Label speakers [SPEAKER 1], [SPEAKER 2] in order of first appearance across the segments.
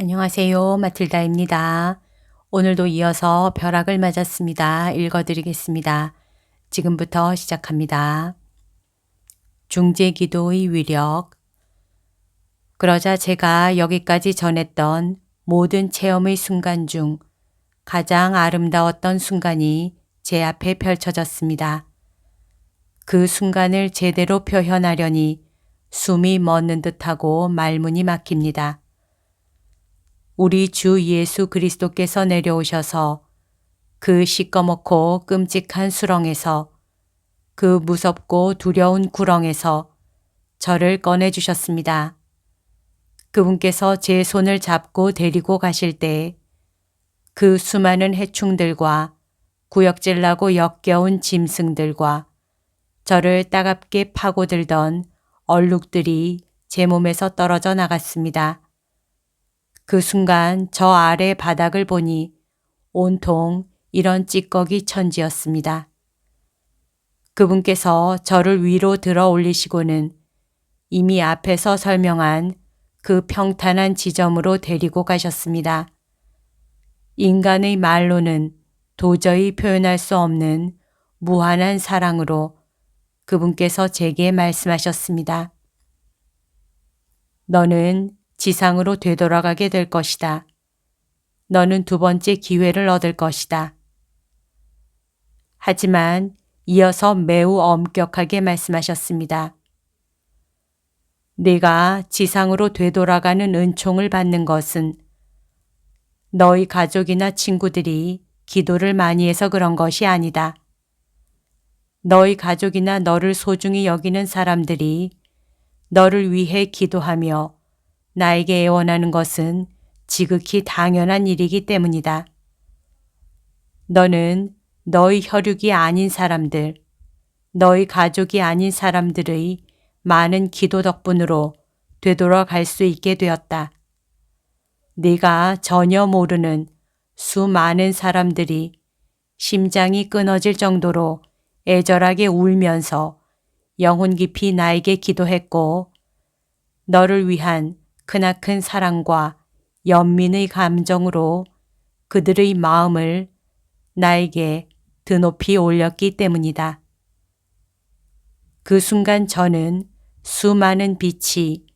[SPEAKER 1] 안녕하세요. 마틸다입니다. 오늘도 이어서 벼락을 맞았습니다. 읽어드리겠습니다. 지금부터 시작합니다. 중재 기도의 위력. 그러자 제가 여기까지 전했던 모든 체험의 순간 중 가장 아름다웠던 순간이 제 앞에 펼쳐졌습니다. 그 순간을 제대로 표현하려니 숨이 멎는 듯하고 말문이 막힙니다. 우리 주 예수 그리스도께서 내려오셔서 그 시꺼멓고 끔찍한 수렁에서 그 무섭고 두려운 구렁에서 저를 꺼내주셨습니다. 그분께서 제 손을 잡고 데리고 가실 때 그 수많은 해충들과 구역질나고 역겨운 짐승들과 저를 따갑게 파고들던 얼룩들이 제 몸에서 떨어져 나갔습니다. 그 순간 저 아래 바닥을 보니 온통 이런 찌꺼기 천지였습니다. 그분께서 저를 위로 들어 올리시고는 이미 앞에서 설명한 그 평탄한 지점으로 데리고 가셨습니다. 인간의 말로는 도저히 표현할 수 없는 무한한 사랑으로 그분께서 제게 말씀하셨습니다. 너는 지상으로 되돌아가게 될 것이다. 너는 두 번째 기회를 얻을 것이다. 하지만 이어서 매우 엄격하게 말씀하셨습니다. 네가 지상으로 되돌아가는 은총을 받는 것은 너희 가족이나 친구들이 기도를 많이 해서 그런 것이 아니다. 너희 가족이나 너를 소중히 여기는 사람들이 너를 위해 기도하며 나에게 애원하는 것은 지극히 당연한 일이기 때문이다. 너는 너희 혈육이 아닌 사람들, 너희 가족이 아닌 사람들의 많은 기도 덕분으로 되돌아갈 수 있게 되었다. 네가 전혀 모르는 수많은 사람들이 심장이 끊어질 정도로 애절하게 울면서 영혼 깊이 나에게 기도했고 너를 위한 크나큰 사랑과 연민의 감정으로 그들의 마음을 나에게 드높이 올렸기 때문이다. 그 순간 저는 수많은 빛이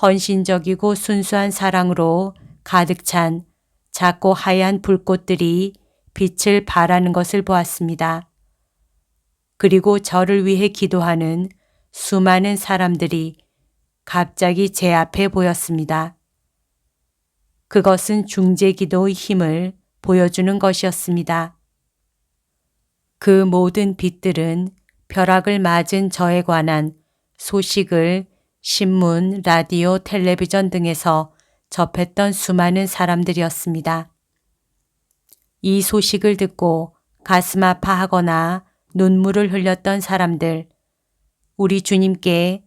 [SPEAKER 1] 헌신적이고 순수한 사랑으로 가득 찬 작고 하얀 불꽃들이 빛을 발하는 것을 보았습니다. 그리고 저를 위해 기도하는 수많은 사람들이 갑자기 제 앞에 보였습니다. 그것은 중재 기도의 힘을 보여주는 것이었습니다. 그 모든 빛들은 벼락을 맞은 저에 관한 소식을 신문, 라디오, 텔레비전 등에서 접했던 수많은 사람들이었습니다. 이 소식을 듣고 가슴 아파하거나 눈물을 흘렸던 사람들, 우리 주님께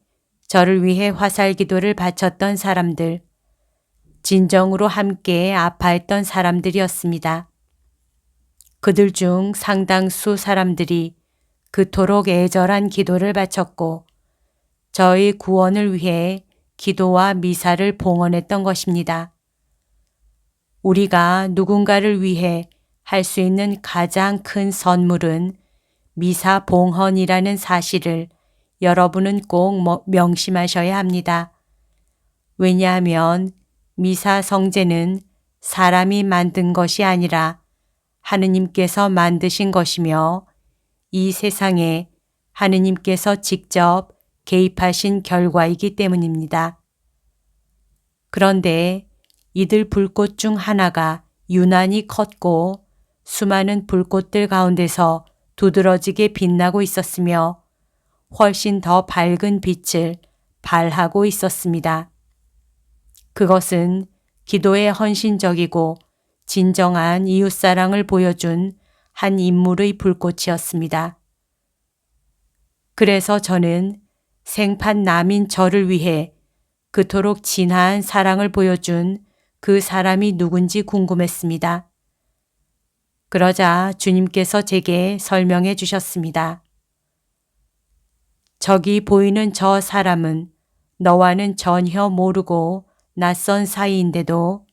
[SPEAKER 1] 저를 위해 화살 기도를 바쳤던 사람들, 진정으로 함께 아파했던 사람들이었습니다. 그들 중 상당수 사람들이 그토록 애절한 기도를 바쳤고 저의 구원을 위해 기도와 미사를 봉헌했던 것입니다. 우리가 누군가를 위해 할 수 있는 가장 큰 선물은 미사 봉헌이라는 사실을 여러분은 꼭 명심하셔야 합니다. 왜냐하면 미사 성제는 사람이 만든 것이 아니라 하느님께서 만드신 것이며 이 세상에 하느님께서 직접 개입하신 결과이기 때문입니다. 그런데 이들 불꽃 중 하나가 유난히 컸고 수많은 불꽃들 가운데서 두드러지게 빛나고 있었으며 훨씬 더 밝은 빛을 발하고 있었습니다. 그것은 기도에 헌신적이고 진정한 이웃사랑을 보여준 한 인물의 불꽃이었습니다. 그래서 저는 생판 남인 저를 위해 그토록 진한 사랑을 보여준 그 사람이 누군지 궁금했습니다. 그러자 주님께서 제게 설명해 주셨습니다. 저기 보이는 저 사람은 너와는 전혀 모르고 낯선 사이인데도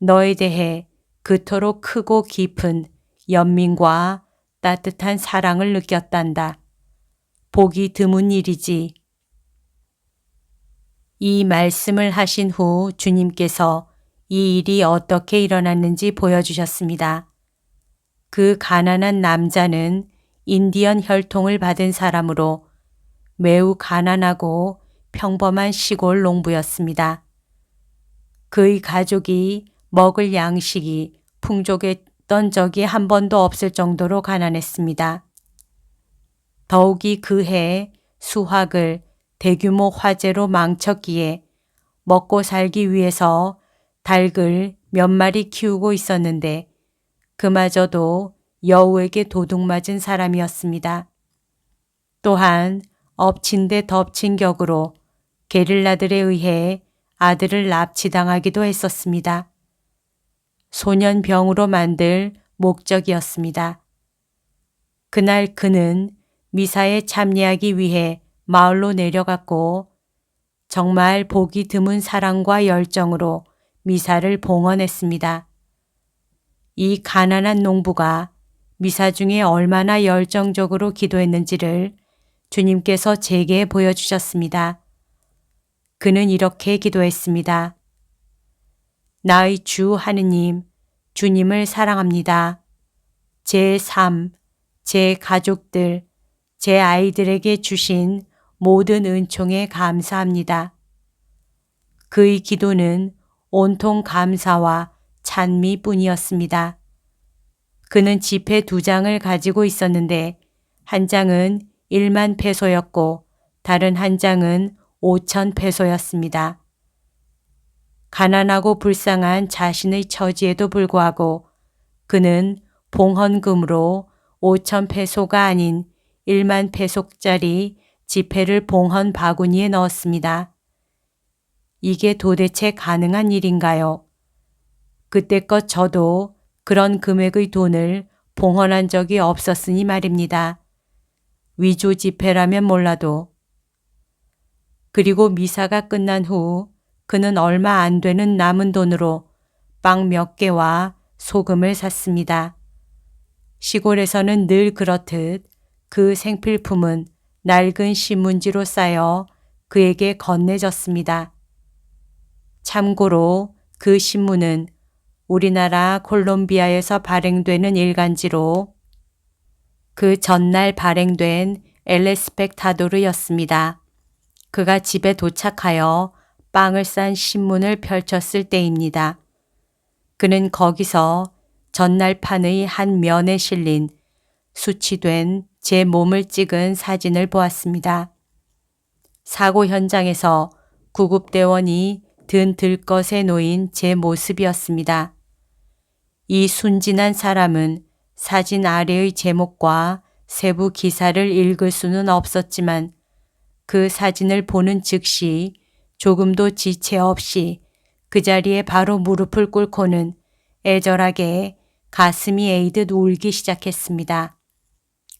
[SPEAKER 1] 너에 대해 그토록 크고 깊은 연민과 따뜻한 사랑을 느꼈단다. 보기 드문 일이지. 이 말씀을 하신 후 주님께서 이 일이 어떻게 일어났는지 보여주셨습니다. 그 가난한 남자는 인디언 혈통을 받은 사람으로 매우 가난하고 평범한 시골 농부였습니다. 그의 가족이 먹을 양식이 풍족했던 적이 한 번도 없을 정도로 가난했습니다. 더욱이 그해 수확을 대규모 화재로 망쳤기에 먹고 살기 위해서 닭을 몇 마리 키우고 있었는데 그마저도 여우에게 도둑맞은 사람이었습니다. 또한 엎친 데 덮친 격으로 게릴라들에 의해 아들을 납치당하기도 했었습니다. 소년병으로 만들 목적이었습니다. 그날 그는 미사에 참여하기 위해 마을로 내려갔고 정말 보기 드문 사랑과 열정으로 미사를 봉헌했습니다. 이 가난한 농부가 미사 중에 얼마나 열정적으로 기도했는지를 주님께서 제게 보여주셨습니다. 그는 이렇게 기도했습니다. 나의 주 하느님, 주님을 사랑합니다. 제 삶, 제 가족들, 제 아이들에게 주신 모든 은총에 감사합니다. 그의 기도는 온통 감사와 찬미뿐이었습니다. 그는 지폐 두 장을 가지고 있었는데 한 장은 1만 페소였고 다른 한 장은 5천 페소였습니다. 가난하고 불쌍한 자신의 처지에도 불구하고 그는 봉헌금으로 5천 페소가 아닌 1만 페소짜리 지폐를 봉헌 바구니에 넣었습니다. 이게 도대체 가능한 일인가요? 그때껏 저도 그런 금액의 돈을 봉헌한 적이 없었으니 말입니다. 위조 지폐라면 몰라도. 그리고 미사가 끝난 후 그는 얼마 안 되는 남은 돈으로 빵 몇 개와 소금을 샀습니다. 시골에서는 늘 그렇듯 그 생필품은 낡은 신문지로 쌓여 그에게 건네졌습니다. 참고로 그 신문은 우리나라 콜롬비아에서 발행되는 일간지로 그 전날 발행된 엘레스펙타도르였습니다. 그가 집에 도착하여 빵을 싼 신문을 펼쳤을 때입니다. 그는 거기서 전날 판의 한 면에 실린 수치된 제 몸을 찍은 사진을 보았습니다. 사고 현장에서 구급대원이 든 들것에 놓인 제 모습이었습니다. 이 순진한 사람은 사진 아래의 제목과 세부 기사를 읽을 수는 없었지만 그 사진을 보는 즉시 조금도 지체 없이 그 자리에 바로 무릎을 꿇고는 애절하게 가슴이 에이듯 울기 시작했습니다.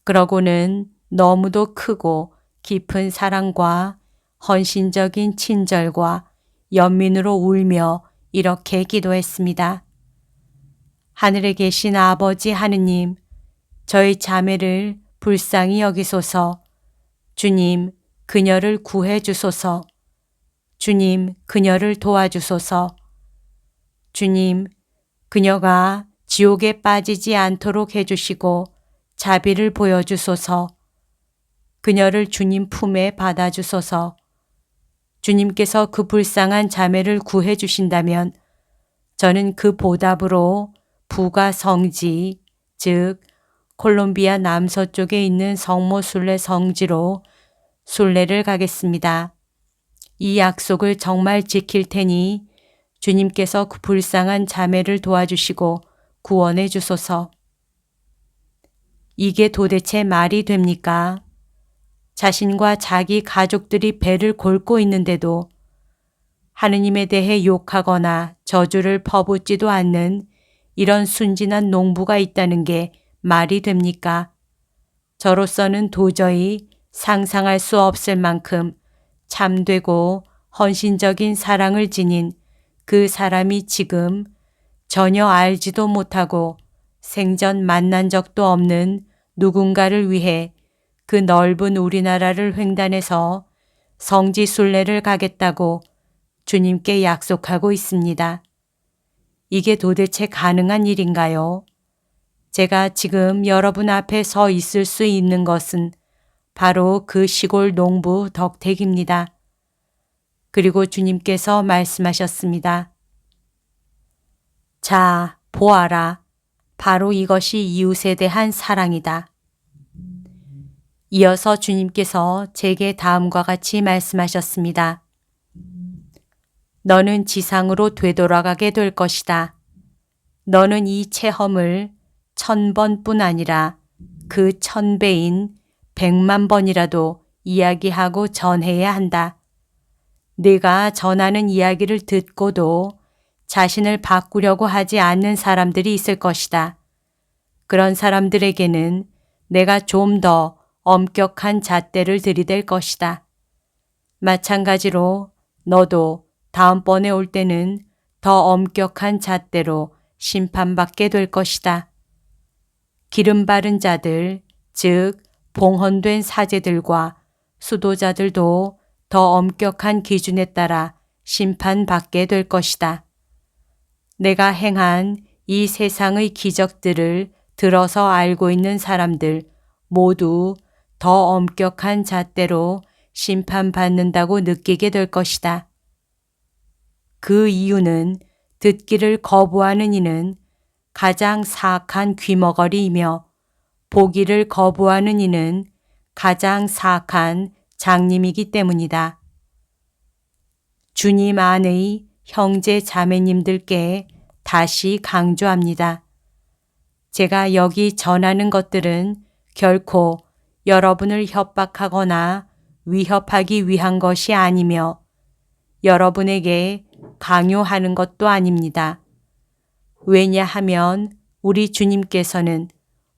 [SPEAKER 1] 그러고는 너무도 크고 깊은 사랑과 헌신적인 친절과 연민으로 울며 이렇게 기도했습니다. 하늘에 계신 아버지 하느님, 저희 자매를 불쌍히 여기소서. 주님, 그녀를 구해 주소서. 주님, 그녀를 도와주소서. 주님, 그녀가 지옥에 빠지지 않도록 해주시고 자비를 보여주소서. 그녀를 주님 품에 받아주소서. 주님께서 그 불쌍한 자매를 구해 주신다면 저는 그 보답으로 부가 성지, 즉 콜롬비아 남서쪽에 있는 성모 순례 성지로 순례를 가겠습니다. 이 약속을 정말 지킬 테니 주님께서 그 불쌍한 자매를 도와주시고 구원해 주소서. 이게 도대체 말이 됩니까? 자신과 자기 가족들이 배를 골고 있는데도 하느님에 대해 욕하거나 저주를 퍼붓지도 않는 이런 순진한 농부가 있다는 게 말이 됩니까? 저로서는 도저히 상상할 수 없을 만큼 참되고 헌신적인 사랑을 지닌 그 사람이 지금 전혀 알지도 못하고 생전 만난 적도 없는 누군가를 위해 그 넓은 우리나라를 횡단해서 성지 순례를 가겠다고 주님께 약속하고 있습니다. 이게 도대체 가능한 일인가요? 제가 지금 여러분 앞에 서 있을 수 있는 것은 바로 그 시골 농부 덕택입니다. 그리고 주님께서 말씀하셨습니다. 자, 보아라. 바로 이것이 이웃에 대한 사랑이다. 이어서 주님께서 제게 다음과 같이 말씀하셨습니다. 너는 지상으로 되돌아가게 될 것이다. 너는 이 체험을 천 번뿐 아니라 그 천 배인 백만 번이라도 이야기하고 전해야 한다. 내가 전하는 이야기를 듣고도 자신을 바꾸려고 하지 않는 사람들이 있을 것이다. 그런 사람들에게는 내가 좀 더 엄격한 잣대를 들이댈 것이다. 마찬가지로 너도 다음번에 올 때는 더 엄격한 잣대로 심판받게 될 것이다. 기름 바른 자들, 즉, 봉헌된 사제들과 수도자들도 더 엄격한 기준에 따라 심판받게 될 것이다. 내가 행한 이 세상의 기적들을 들어서 알고 있는 사람들 모두 더 엄격한 잣대로 심판받는다고 느끼게 될 것이다. 그 이유는 듣기를 거부하는 이는 가장 사악한 귀머거리이며 보기를 거부하는 이는 가장 사악한 장님이기 때문이다. 주님 안의 형제 자매님들께 다시 강조합니다. 제가 여기 전하는 것들은 결코 여러분을 협박하거나 위협하기 위한 것이 아니며 여러분에게 강요하는 것도 아닙니다. 왜냐하면 우리 주님께서는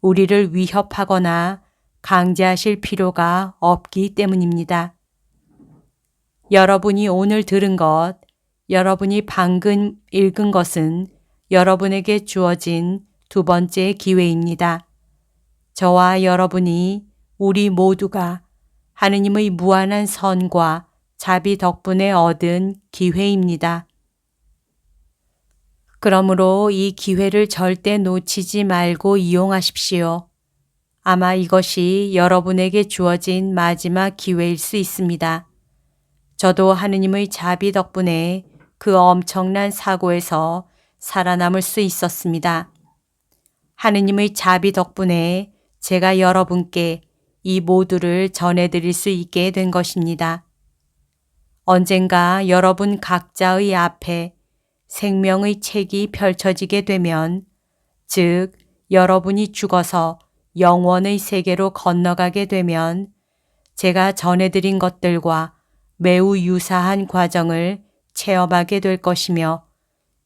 [SPEAKER 1] 우리를 위협하거나 강제하실 필요가 없기 때문입니다. 여러분이 오늘 들은 것, 여러분이 방금 읽은 것은 여러분에게 주어진 두 번째 기회입니다. 저와 여러분이 우리 모두가 하느님의 무한한 선과 자비 덕분에 얻은 기회입니다. 그러므로 이 기회를 절대 놓치지 말고 이용하십시오. 아마 이것이 여러분에게 주어진 마지막 기회일 수 있습니다. 저도 하느님의 자비 덕분에 그 엄청난 사고에서 살아남을 수 있었습니다. 하느님의 자비 덕분에 제가 여러분께 이 모두를 전해드릴 수 있게 된 것입니다. 언젠가 여러분 각자의 앞에 생명의 책이 펼쳐지게 되면, 즉, 여러분이 죽어서 영원의 세계로 건너가게 되면, 제가 전해드린 것들과 매우 유사한 과정을 체험하게 될 것이며,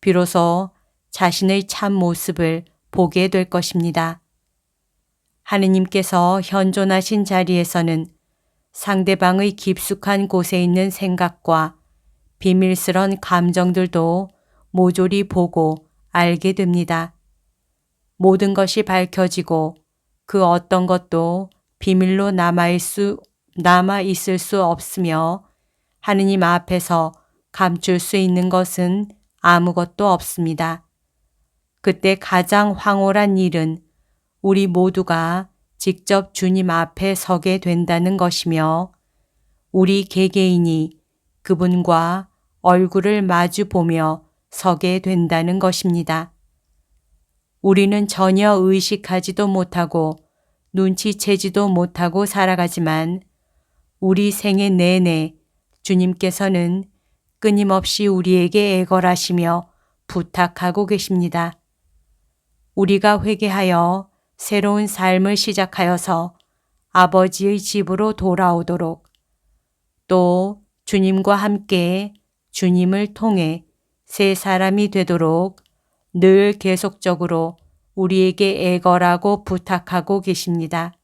[SPEAKER 1] 비로소 자신의 참 모습을 보게 될 것입니다. 하느님께서 현존하신 자리에서는 상대방의 깊숙한 곳에 있는 생각과 비밀스런 감정들도 모조리 보고 알게 됩니다. 모든 것이 밝혀지고 그 어떤 것도 비밀로 남아 수, 남아 있을 수 없으며 하느님 앞에서 감출 수 있는 것은 아무것도 없습니다. 그때 가장 황홀한 일은 우리 모두가 직접 주님 앞에 서게 된다는 것이며 우리 개개인이 그분과 얼굴을 마주 보며 서게 된다는 것입니다. 우리는 전혀 의식하지도 못하고 눈치채지도 못하고 살아가지만 우리 생애 내내 주님께서는 끊임없이 우리에게 애걸하시며 부탁하고 계십니다. 우리가 회개하여 새로운 삶을 시작하여서 아버지의 집으로 돌아오도록 또 주님과 함께 주님을 통해 새 사람이 되도록 늘 계속적으로 우리에게 애걸하고 부탁하고 계십니다.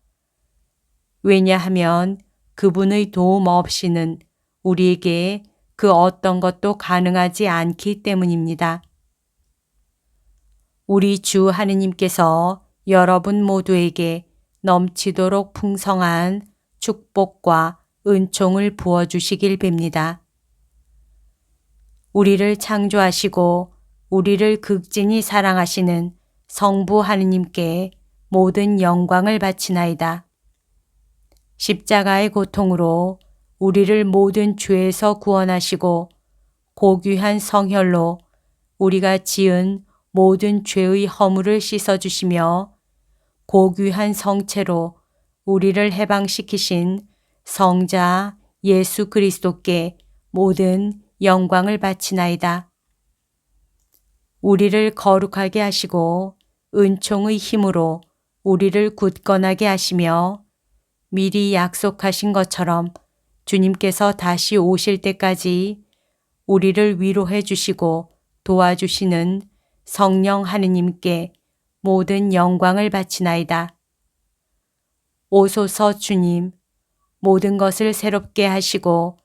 [SPEAKER 1] 왜냐하면 그분의 도움 없이는 우리에게 그 어떤 것도 가능하지 않기 때문입니다. 우리 주 하느님께서 여러분 모두에게 넘치도록 풍성한 축복과 은총을 부어주시길 빕니다. 우리를 창조하시고 우리를 극진히 사랑하시는 성부 하느님께 모든 영광을 바치나이다. 십자가의 고통으로 우리를 모든 죄에서 구원하시고 고귀한 성혈로 우리가 지은 모든 죄의 허물을 씻어주시며 고귀한 성체로 우리를 해방시키신 성자 예수 그리스도께 모든 영광을 바치나이다. 우리를 거룩하게 하시고 은총의 힘으로 우리를 굳건하게 하시며 미리 약속하신 것처럼 주님께서 다시 오실 때까지 우리를 위로해 주시고 도와주시는 성령 하느님께 모든 영광을 바치나이다. 오소서 주님, 모든 것을 새롭게 하시고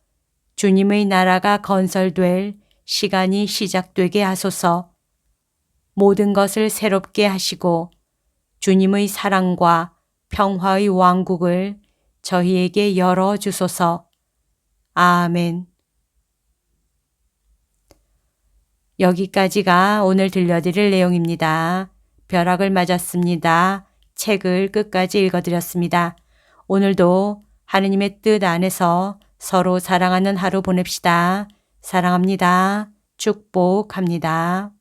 [SPEAKER 1] 주님의 나라가 건설될 시간이 시작되게 하소서. 모든 것을 새롭게 하시고 주님의 사랑과 평화의 왕국을 저희에게 열어 주소서. 아멘. 여기까지가 오늘 들려드릴 내용입니다. 벼락을 맞았습니다. 책을 끝까지 읽어드렸습니다. 오늘도 하느님의 뜻 안에서 서로 사랑하는 하루 보냅시다. 사랑합니다. 축복합니다.